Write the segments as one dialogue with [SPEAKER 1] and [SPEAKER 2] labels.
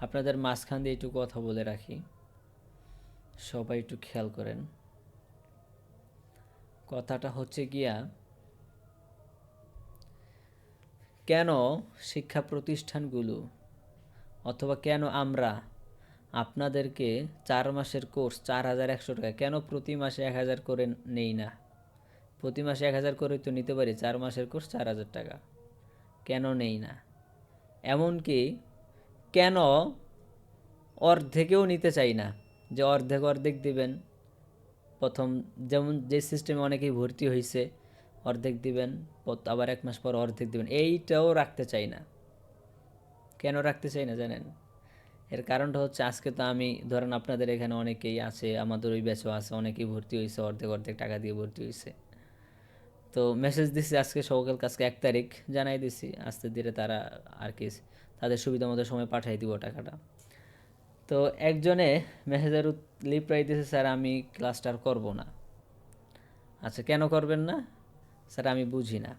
[SPEAKER 1] আপনাদের মাঝখান দিয়ে একটু কথা বলে রাখি। সবাই একটু খেয়াল করেন। কথাটা হচ্ছে গিয়া, কেন শিক্ষা প্রতিষ্ঠানগুলো অথবা কেন আমরা আপনাদেরকে চার মাসের কোর্স চার হাজার একশো টাকা, কেন প্রতি মাসে এক হাজার করে নেই না? প্রতি মাসে এক হাজার করে তো নিতে পারি, চার মাসের কোর্স চার হাজার টাকা। কেন নেই না? এমনকি কেন অর্ধেকেও নিতে চাই না? যে অর্ধেক অর্ধেক দিবেন। প্রথম যেমন যে সিস্টেমে অনেকেই ভর্তি হয়েছে অর্ধেক দিবেন আবার এক মাস পর অর্ধেক দিবেন। এইটাও রাখতে চাই না। কেন রাখতে চাই না জানেন? এর কারণটা হচ্ছে আজকে তো আমি, ধরেন আপনাদের এখানে অনেকেই আছে, আমাদের ওই ব্যাচও আছে, অনেকেই ভর্তি হয়েছে অর্ধেক অর্ধেক টাকা দিয়ে ভর্তি হয়েছে তো মেসেজ দিছি আজকে সকাল কাজকে এক তারিখ, জানাই দিছি, আস্তে ধীরে তারা আর কি তাদের সুবিধা মতো সময় পাঠিয়ে দিব টাকাটা। তো একজনে মেসেজের রিপ্লাই দিয়েছে স্যার, আমি ক্লাসটা আর করব না। আচ্ছা কেন করবেন না? স্যার, আমি বুঝি না।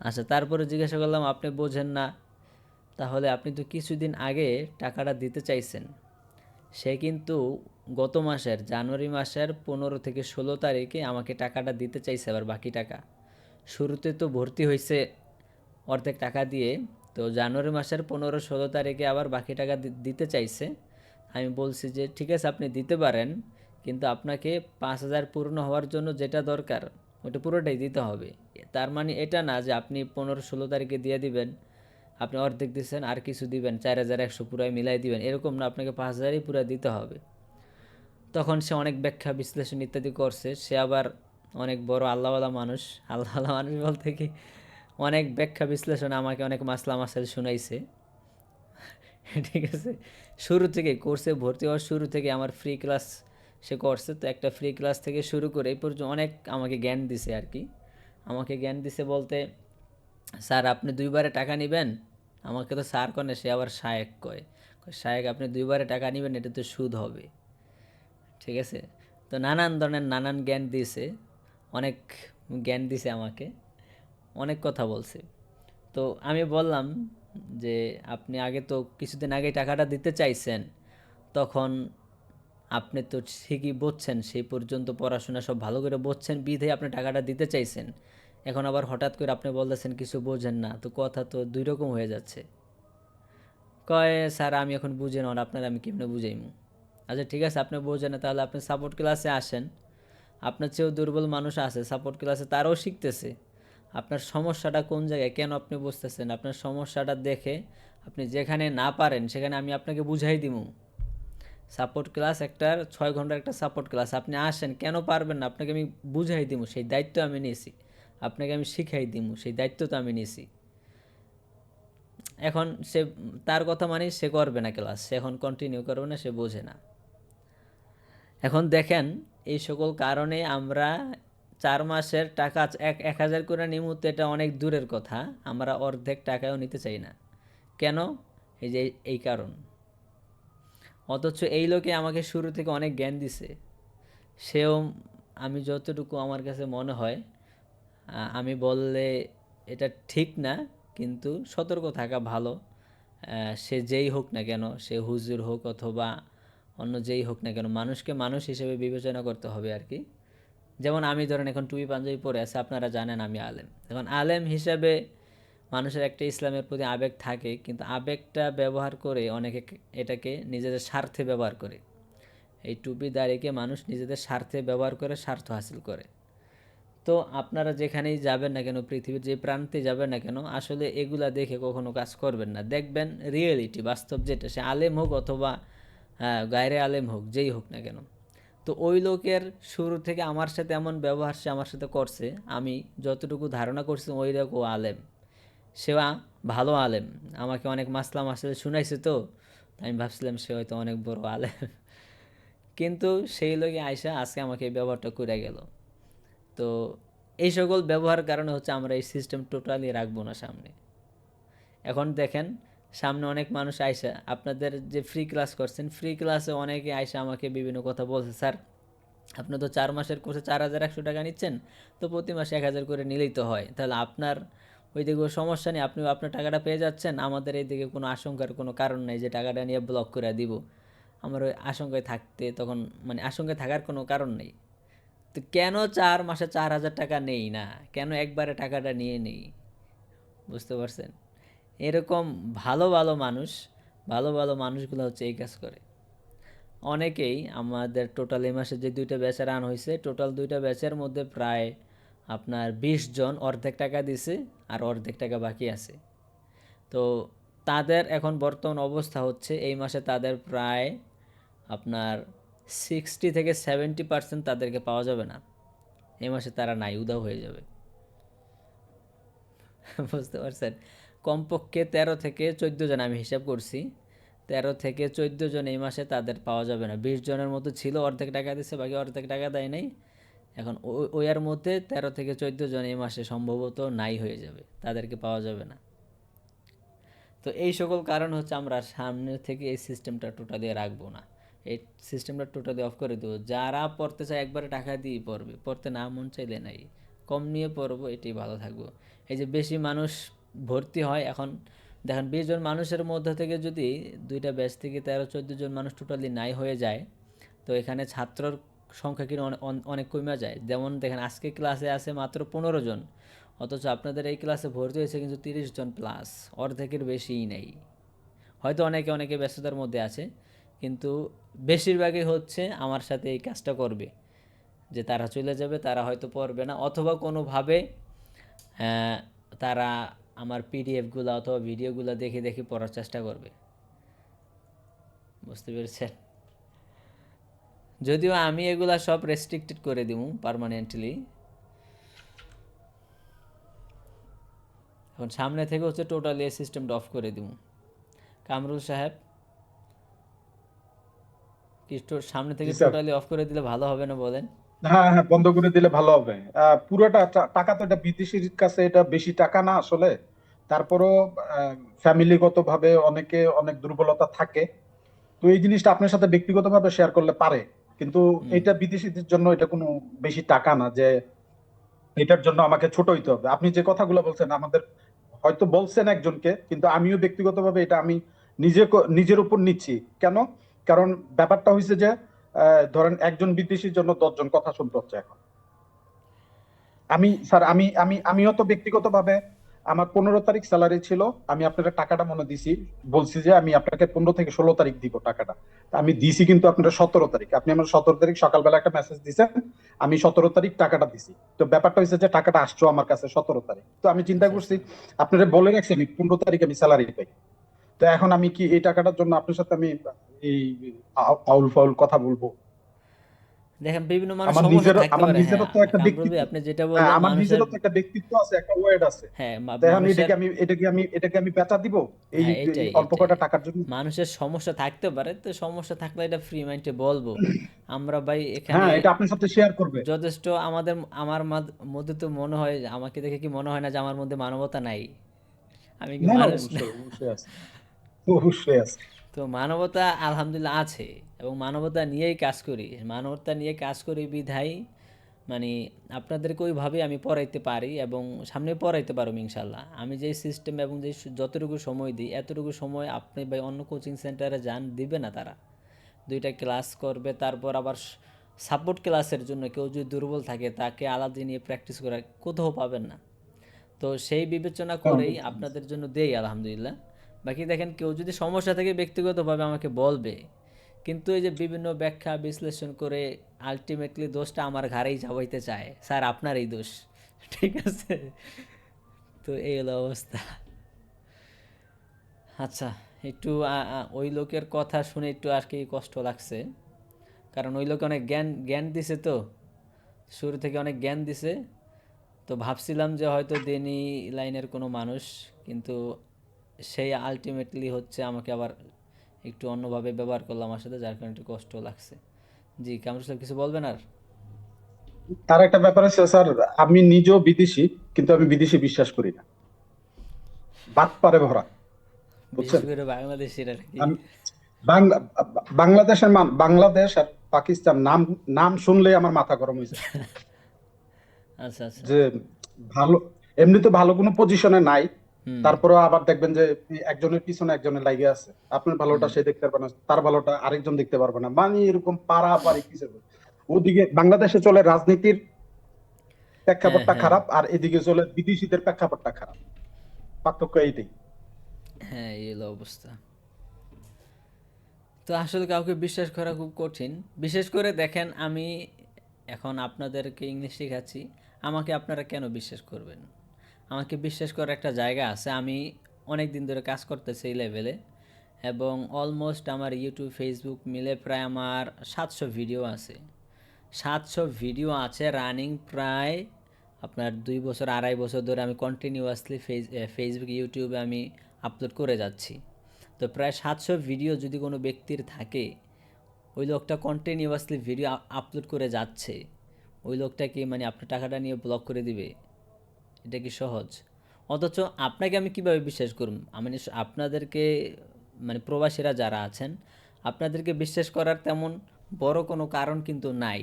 [SPEAKER 1] আচ্ছা তারপরে জিজ্ঞাসা করলাম, আপনি বোঝেন না, তাহলে আপনি তো কিছুদিন আগে টাকাটা দিতে চাইছেন। সে কিন্তু গত মাসের, জানুয়ারি মাসের পনেরো থেকে ষোলো তারিখে আমাকে টাকাটা দিতে চাইছে, আবার বাকি টাকা। শুরুতে তো ভর্তি হয়েছে অর্ধেক টাকা দিয়ে তো জানুয়ারি মাসের পনেরো ষোলো তারিখে আবার বাকি টাকা দিতে চাইছে। আমি বলছি যে, ঠিক আছে, আপনি দিতে পারেন, কিন্তু আপনাকে পাঁচ হাজার পূর্ণ হওয়ার জন্য যেটা দরকার, ওটা পুরোটাই দিতে হবে। তার মানে এটা না যে আপনি পনেরো ষোলো তারিখে দিয়ে দিবেন, আপনি অর্ধেক দিচ্ছেন, আর কিছু দিবেন, চার হাজার একশো পুরাই মিলাই দিবেন, এরকম না আপনাকে পাঁচ হাজারই পুরো দিতে হবে। তখন সে অনেক ব্যাখ্যা, বিশ্লেষণ ইত্যাদি করছে, সে আবার অনেক বড় আল্লাহওয়ালা মানুষ। আল্লাহওয়ালা মানুষ বলতে কি অনেক ব্যাখ্যা বিশ্লেষণ আমাকে অনেক মাসলা মাসাল শুনাইছে। ঠিক আছে? শুরু থেকে কোর্সে ভর্তি হওয়ার শুরু থেকে আমার ফ্রি ক্লাস সে করছে, তো একটা ফ্রি ক্লাস থেকে শুরু করে এই পর্যন্ত অনেক আমাকে জ্ঞান দিছে আর কি। আমাকে জ্ঞান দিছে বলতে, স্যার, আপনি দুইবারে টাকা নেবেন? আমাকে তো স্যার কনে, সে আবার শায়েক কয়। শায়েক, আপনি দুইবারে টাকা নেবেন, এটা তো সুদ হবে। ঠিক আছে? তো নানান ধরনের নানান জ্ঞান দিয়েছে অনেক জ্ঞান দিছে আমাকে। অনেক কথা বলছে। তো আমি বললাম যে, আপনি আগে তো কিছুদিন আগে টাকাটা দিতে চাইছেন, তখন আপনি তো ঠিকই বুঝছেন সেই পর্যন্ত পড়াশোনা সব ভালো করে বুঝছেন বিধে আপনি টাকাটা দিতে চাইছেন। এখন আবার হঠাৎ করে আপনি বলতেছেন কিছু বোঝেন না, তো কথা তো দুই রকম হয়ে যাচ্ছে। কয়, স্যার, আমি এখন বুঝে না আপনার আমি কেমনে বুঝাইমু? আচ্ছা ঠিক আছে, আপনি বোঝেন না, তাহলে আপনি সাপোর্ট ক্লাসে আসেন। আপনার চেয়েও দুর্বল মানুষ আছে সাপোর্ট ক্লাসে তারাও শিখতেছে। আপনার সমস্যাটা কোন জায়গায়? কেন আপনি বুঝতেছেন? আপনার সমস্যাটা দেখে আপনি যেখানে না পারেন, সেখানে আমি আপনাকে বুঝাই দিমু। সাপোর্ট ক্লাস একটা, ছয় ঘণ্টার একটা সাপোর্ট ক্লাস আপনি আসেন, কেন পারবেন না? আপনাকে আমি বুঝাই দিমু, সেই দায়িত্ব আমি নিয়েছি। আপনাকে আমি শিখাই দিমু, সেই দায়িত্ব তো আমি নিয়েছি। এখন সে, তার কথা মানে সে করবে না ক্লাস সে এখন কন্টিনিউ করবে না, সে বোঝে না। এখন দেখেন, এই সকল কারণে আমরা চার মাসের টাকা এক এক হাজার করে নিমুতে এটা অনেক দূরের কথা, আমরা অর্ধেক টাকাও নিতে চাই না। কেন? এই যে এই কারণ। অথচ এই লোকে আমাকে শুরু থেকে অনেক জ্ঞান দিছে। সেও আমি যতটুকু আমার কাছে মনে হয় আমি বললে এটা ঠিক না, কিন্তু সতর্ক থাকা ভালো। সে যেই হোক না কেন, সে হুজুর হোক অথবা অন্য যেই হোক না কেন, মানুষকে মানুষ হিসেবে বিবেচনা করতে হবে আর কি। যেমন আমি ধরেন এখন টুপি পাঞ্জাবি পরে আছে, আপনারা জানেন আমি আলেম। এখন আলেম হিসাবে মানুষের একটা ইসলামের প্রতি আবেগ থাকে, কিন্তু আবেগটা ব্যবহার করে অনেকে এটাকে নিজেদের স্বার্থে ব্যবহার করে। এই টুপি দাঁড়িয়ে মানুষ নিজেদের স্বার্থে ব্যবহার করে, স্বার্থ হাসিল করে। তো আপনারা যেখানেই যাবেন না কেন, পৃথিবীর যে প্রান্তে যাবেন না কেন, আসলে এগুলা দেখে কখনো কাজ করবেন না। দেখবেন রিয়েলিটি বাস্তব যেটা, সে আলেম হোক অথবা গায়রে আলেম হোক, যেই হোক না কেন। তো ওই লোকের শুরু থেকে আমার সাথে এমন ব্যবহার সে আমার সাথে করছে। আমি যতটুকু ধারণা করছি ওই রকম আলেম। সেবা ভালো আলেম। আমাকে অনেক মাসলাম আসলে শুনাইছে তো আমি ভাবছিলাম সে হয়তো অনেক বড় আলেম। কিন্তু সেই লোকে আয়সা আজকে আমাকে এই ব্যবহারটা করে গেল। তো এই সকল ব্যবহার কারণে হচ্ছে আমরা এই সিস্টেম টোটালি রাখব না সামনে। এখন দেখেন সামনে অনেক মানুষ আইসা, আপনাদের যে ফ্রি ক্লাস করছেন ফ্রি ক্লাসে অনেকে আইসা আমাকে বিভিন্ন কথা বলছে, স্যার, আপনি তো চার মাসের কোর্সে চার হাজার একশো টাকা নিচ্ছেন, তো প্রতি মাসে এক হাজার করে নিলেই তো হয়। তাহলে আপনার ওইদিকে সমস্যা নেই আপনি আপনার টাকাটা পেয়ে যাচ্ছেন, আমাদের এইদিকে কোনো আশঙ্কার কোনো কারণ নেই যে টাকাটা নিয়ে ব্লক করে দিব। আমার ওই আশঙ্কায় থাকতে তখন মানে আশঙ্কায় থাকার কোনো কারণ নেই। তো কেন চার মাসে চার হাজার টাকা নেই না? কেন একবারে টাকাটা নিয়ে নেই? বুঝতে পারছেন? এরকম ভালো ভালো মানুষ, ভালো ভালো মানুষগুলো হচ্ছে এই কাজ করে। অনেকেই আমাদের টোটাল এই মাসে যে দুইটা ব্যাচে রান হয়েছে টোটাল দুইটা ব্যাচের মধ্যে প্রায় আপনার বিশ জন অর্ধেক টাকা দিছে আর অর্ধেক টাকা বাকি আছে। তো তাদের এখন বর্তমান অবস্থা হচ্ছে, এই মাসে তাদের প্রায় আপনার সিক্সটি থেকে সেভেন্টি পার্সেন্ট তাদেরকে পাওয়া যাবে না। এই মাসে তারা নাই উদাও হয়ে যাবে। বুঝতে পারছেন? কমপক্ষে তেরো থেকে চোদ্দ জন আমি হিসাব করছি। তেরো থেকে চোদ্দ জন এই মাসে তাদের পাওয়া যাবে না। বিশ জনের মতো ছিল, অর্ধেক টাকা দিচ্ছে বাকি অর্ধেক টাকা দেয় নাই। এখন ও- ওইয়ার মধ্যে তেরো থেকে চোদ্দ জন এই মাসে সম্ভবত নাই হয়ে যাবে। তাদেরকে পাওয়া যাবে না। তো এই সকল কারণ হচ্ছে আমরা সামনে থেকে এই সিস্টেমটা টোটালি রাখব না। এই সিস্টেমটা টোটালি অফ করে দেবো। যারা পড়তে চায় একবারে টাকা দিয়ে পড়বে। পড়তে না মন চাইলে নাই। কম নিয়ে পড়ব, এটাই ভালো থাকব। এই যে বেশি মানুষ ভর্তি হয়। এখন দেখেন, বিশ জন মানুষের মধ্যে থেকে যদি দুইটা ব্যাচ থেকে তেরো, চোদ্দ জন মানুষ টোটালি নাই হয়ে যায়, তো এখানে ছাত্রর সংখ্যা কিন্তু অনে- অনেক কমে যায়। যেমন দেখেন, আজকে ক্লাসে আছে মাত্র পনেরো জন, অথচ আপনাদের এই ক্লাসে ভর্তি হয়েছে কিন্তু তিরিশ জন প্লাস অর্ধেকের বেশিই নেই। হয়তো অনেকে অনেকে ব্যস্ততার মধ্যে আছে, কিন্তু বেশিরভাগই হচ্ছে আমার সাথে এই কাজটা করবে, যে তারা চলে যাবে, তারা হয়তো পড়বে না, অথবা কোনোভাবে তারা আমার পিডিএফগুলো অথবা ভিডিওগুলো দেখে দেখে পড়ার চেষ্টা করবে। বুঝতে পেরেছেন? যদিও আমি এগুলা সব রেস্ট্রিক্টেড করে দিব পার্মানেন্টলি এখন সামনে থেকে হচ্ছে টোটালি এই সিস্টেমটা অফ করে দিব কামরুল সাহেব কি সামনে থেকে টোটালি অফ করে দিলে ভালো হবে না বলেন?
[SPEAKER 2] হ্যাঁ হ্যাঁ বন্ধ করে দিলে ভালো হবে। পুরোটা টাকা তো এটা বিদেশির কাছে এটা বেশি টাকা না আসলে। তারপরও ফ্যামিলিগত ভাবে অনেকে অনেক দুর্বলতা থাকে। তো এই জিনিসটা আপনার সাথে ব্যক্তিগতভাবে শেয়ার করলে পারে। কিন্তু এটা বিদেশিদের জন্য এটা কোনো বেশি টাকা না যে এটার জন্য আমাকে ছোট হইতে হবে। আপনি যে কথাগুলো বলছেন আমাদের হয়তো বলছেন একজনকে কিন্তু আমিও ব্যক্তিগতভাবে এটা আমি নিজে নিজের উপর নিচ্ছি। কেন? কারণ ব্যাপারটা হয়েছে যে ধরেন একজন বিদেশির জন্য দশজন কথা শুনতে হচ্ছে এখন। আমি স্যার আমি আমি আমিও তো ব্যক্তিগতভাবে আমার পনেরো তারিখ স্যালারি ছিল আমি আপনাকে টাকাটা মনে দিছি বলছি যে আমি আপনাকে পনেরো থেকে ষোলো তারিখ দিব টাকাটা। আমি দিছি কিন্তু আপনারা সতেরো তারিখ আপনি আমার সতেরো তারিখ সকালবেলা একটা মেসেজ দিছেন আমি সতেরো তারিখ টাকাটা দিছি। তো ব্যাপারটা হয়েছে যে টাকাটা আসছো আমার কাছে সতেরো তারিখ। তো আমি চিন্তা করছি আপনারা বলে রাখছি আমি পনেরো তারিখ আমি স্যালারি পাই। তো এখন আমি কি এই টাকাটার জন্য আপনার সাথে আমি এই আউল ফাউল কথা বলব।
[SPEAKER 1] দেখেন বিভিন্ন মানুষ
[SPEAKER 2] আমার নিজেরও তো
[SPEAKER 1] হ্যাঁ।
[SPEAKER 2] একটা ব্যক্তিত্ব
[SPEAKER 1] আপনি যেটা
[SPEAKER 2] হ্যাঁ,
[SPEAKER 1] বললেন
[SPEAKER 2] আমার নিজেরও তো একটা ব্যক্তিত্ব আছে একটা আছে।
[SPEAKER 1] হ্যাঁ
[SPEAKER 2] এটাকে আমি এটাকে আমি এটাকে আমি দিব? এই
[SPEAKER 1] হ্যাঁ,
[SPEAKER 2] অল্প কটা টাকার জন্য?
[SPEAKER 1] মানুষের সমস্যা থাকতে পারে তো সমস্যা থাকলে এটা ফ্রি মাইন্ডে বলব। আমরা ভাই এখানে
[SPEAKER 2] হ্যাঁ এটা আপনার সাথে শেয়ার করবে।
[SPEAKER 1] যথেষ্ট আমাদের আমার মধ্যে তো মনে হয় আমাকে দেখে কি মনে হয় না যে আমার মধ্যে মানবতা নাই? আমি কি মানুষ?
[SPEAKER 2] অবশ্যই আছে। অবশ্যই আছে।
[SPEAKER 1] তো মানবতা আলহামদুলিল্লাহ আছে এবং মানবতা নিয়েই কাজ করি। মানবতা নিয়ে কাজ করি বিধায় মানে আপনাদেরকে ওইভাবে আমি পড়াইতে পারি এবং সামনে পড়াইতে পারব ইনশাল্লাহ আমি যেই সিস্টেম এবং যে যতটুকু সময় দিই এতটুকু সময় আপনি ভাই অন্য কোচিং সেন্টারে যান দিবে না তারা। দুইটা ক্লাস করবে তারপর আবার সাপোর্ট ক্লাসের জন্য কেউ যদি দুর্বল থাকে তাকে আলাদা নিয়ে প্র্যাকটিস করা কোথাও পাবেন না। তো সেই বিবেচনা করেই আপনাদের জন্য দেই আলহামদুলিল্লাহ। বাকি দেখেন কেউ যদি সমস্যা থেকে ব্যক্তিগতভাবে আমাকে বলবে, কিন্তু এই যে বিভিন্ন ব্যাখ্যা, বিশ্লেষণ করে আলটিমেটলি দোষটা আমার ঘাড়েই চাপাইতে চায়, স্যার আপনার এই দোষ, ঠিক আছে? তো এই হলো অবস্থা। আচ্ছা একটু ওই লোকের কথা শুনে একটু আর কি কষ্ট লাগছে, কারণ ওই লোকে অনেক জ্ঞান জ্ঞান দিছে তো, শুরু থেকে অনেক জ্ঞান দিছে, তো ভাবছিলাম যে হয়তো দেনি লাইনের কোনো মানুষ, কিন্তু সেই আলটিমেটলি হচ্ছে আমাকে আবার একটু অন্যভাবে ব্যবহার করলাম আমার সাথে যার কারণে একটু কষ্ট লাগছে। জি কামরুল সাহেব কিছু বলবেন আর?
[SPEAKER 2] তার একটা ব্যাপার আছে স্যার আমি নিজেও বিদেশি কিন্তু আমি বিদেশি বিশ্বাস করি না। বাদ পারে ভরা বুঝছেন?
[SPEAKER 1] বাংলাদেশের
[SPEAKER 2] আমি বাংলা বাংলাদেশের বাংলাদেশ আর পাকিস্তান নাম নাম শুনলে আমার মাথা গরম হয়েছে
[SPEAKER 1] আচ্ছা আচ্ছা।
[SPEAKER 2] যে ভালো এমনিতে ভালো কোনো পজিশনে নাই
[SPEAKER 1] হুম।
[SPEAKER 2] তারপরেও আবার দেখবেন যে একজনের পিছনে একজনের লাগে আছে। আপনার ভালোটা সে দেখতে পারবে না তার ভালোটা আরেকজন দেখতে পারবে না। মানে এরকম পারাপারি কিছু ওদিকে বাংলাদেশে চলে রাজনীতির প্রেক্ষাপটটা
[SPEAKER 1] হ্যাঁ।
[SPEAKER 2] খারাপ আর এদিকে চলে বিদেশিদের প্রেক্ষাপটটা খারাপ। পার্থক্য এইটাই।
[SPEAKER 1] হ্যাঁ এই অবস্থা। তো আসলে কাউকে বিশ্বাস করা খুব কঠিন। বিশেষ করে দেখেন আমি এখন আপনাদেরকে ইংলিশ শেখাচ্ছি। আমাকে আপনারা কেন বিশ্বাস করবেন? আমাকে বিশ্বাস করার একটা জায়গা আছে। আমি অনেক দিন ধরে কাজ করতেছি এই লেভেলে এবং অলমোস্ট আমার ইউটিউব ফেসবুক মিলে প্রায় আমার সাতশো ভিডিও আছে। সাতশো ভিডিও আছে রানিং প্রায় আপনার দুই বছর, আড়াই বছর ধরে আমি কন্টিনিউয়াসলি ফেস ফেসবুক ইউটিউবে আমি আপলোড করে যাচ্ছি। তো প্রায় সাতশো ভিডিও যদি কোনো ব্যক্তির থাকে, ওই লোকটা কন্টিনিউয়াসলি ভিডিও আপলোড করে যাচ্ছে। ওই লোকটা কি মানে আপনার টাকাটা নিয়ে ব্লক করে দিবে। এটা কি সহজ? অথচ আপনাকে আমি কীভাবে বিশ্বাস করব আমি আপনাদেরকে মানে প্রবাসীরা যারা আছেন, আপনাদেরকে বিশ্বাস করার তেমন বড় কোনো কারণ কিন্তু নাই।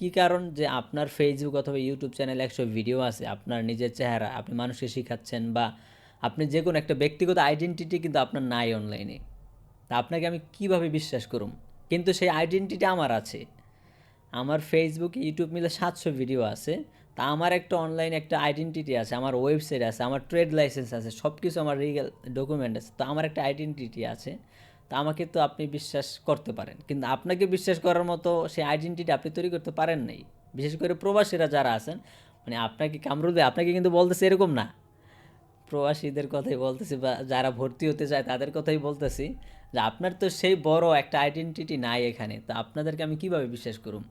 [SPEAKER 1] কি কারণ? যে আপনার ফেসবুক অথবা ইউটিউব চ্যানেলে একশো ভিডিও আছে, আপনার নিজের চেহারা, আপনি মানুষকে শেখাচ্ছেন বা আপনি যে কোনো একটা ব্যক্তিগত আইডেন্টিটি কিন্তু আপনার নাই অনলাইনে তা আপনাকে আমি কীভাবে বিশ্বাস করুম? কিন্তু সেই আইডেন্টিটি আমার আছে। আমার ফেসবুক ইউটিউব মিলে সাতশো ভিডিও আছে। তা আমার একটা অনলাইন একটা আইডেন্টিটি আছে, আমার ওয়েবসাইট আছে, আমার ট্রেড লাইসেন্স আছে সব কিছু আমার রিগেল ডকুমেন্ট আছে, তো আমার একটা আইডেন্টিটি আছে, তা আমাকে তো আপনি বিশ্বাস করতে পারেন, কিন্তু আপনাকে বিশ্বাস করার মতো সেই আইডেন্টিটি আপনি তৈরি করতে পারেন নাই। বিশেষ করে প্রবাসীরা যারা আছেন মানে আপনাকে কামরুল, আপনাকে কিন্তু বলতেছে এরকম না। প্রবাসীদের কথাই বলতেছি বা যারা ভর্তি হতে চায় তাদের কথাই বলতেছি যে আপনার তো সেই বড় একটা আইডেন্টিটি নাই এখানে, তো আপনাদেরকে আমি কীভাবে বিশ্বাস করুম?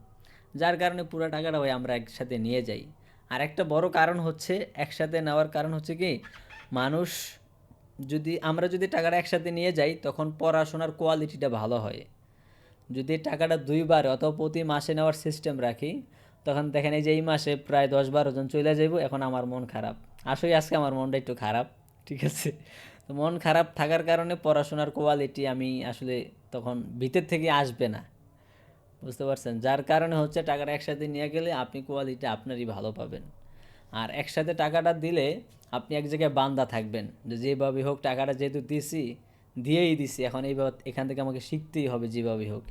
[SPEAKER 1] যার কারণে পুরো টাকাটা ভাই আমরা একসাথে নিয়ে যাই। আর একটা বড় কারণ হচ্ছে, একসাথে নেওয়ার কারণ হচ্ছে কি, মানুষ যদি, আমরা যদি টাকাটা একসাথে নিয়ে যাই, তখন পড়াশোনার কোয়ালিটিটা ভালো হয়। যদি টাকাটা দুইবার অথবা প্রতি মাসে নেওয়ার সিস্টেম রাখি, তখন দেখেন এই যে এই মাসে প্রায় দশ বারো জন চলে যাব এখন আমার মন খারাপ। আসলে আজকে আমার মনটা একটু খারাপ, ঠিক আছে? তো মন খারাপ থাকার কারণে পড়াশোনার কোয়ালিটি আমি আসলে তখন ভিতর থেকে আসবে না। বুঝতে পারছেন? যার কারণে হচ্ছে টাকাটা একসাথে নিয়ে গেলে আপনি কোয়ালিটি আপনারই ভালো পাবেন। আর একসাথে টাকাটা দিলে আপনি এক জায়গায় বান্দা থাকবেন। যে যেভাবে হোক টাকাটা যেহেতু দিছি, দিয়েই দিছি, এখন এইভাবে এখান থেকে আমাকে শিখতেই হবে যেভাবে হোক।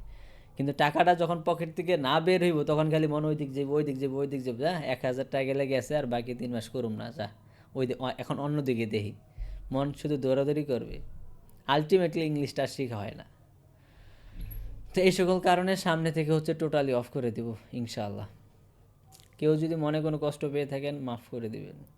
[SPEAKER 1] কিন্তু টাকাটা যখন পকেট থেকে না বের হইব, তখন খালি মনে ওই দিক যাব ওই দিক যাব ওই দিক যাব যা, এক হাজার টাকা গেছে আর বাকি তিন মাস করুম না, যা। ওই এখন অন্য দিকে দেখি। মন শুধু দৌড়াদৌড়ি করবে। আলটিমেটলি ইংলিশটা শেখা হয় না। তো এই সকল কারণে সামনে থেকে হচ্ছে টোটালি অফ করে দেব, ইনশাআল্লাহ। কেউ যদি মনে কোনো কষ্ট পেয়ে থাকেন, মাফ করে দিবেন।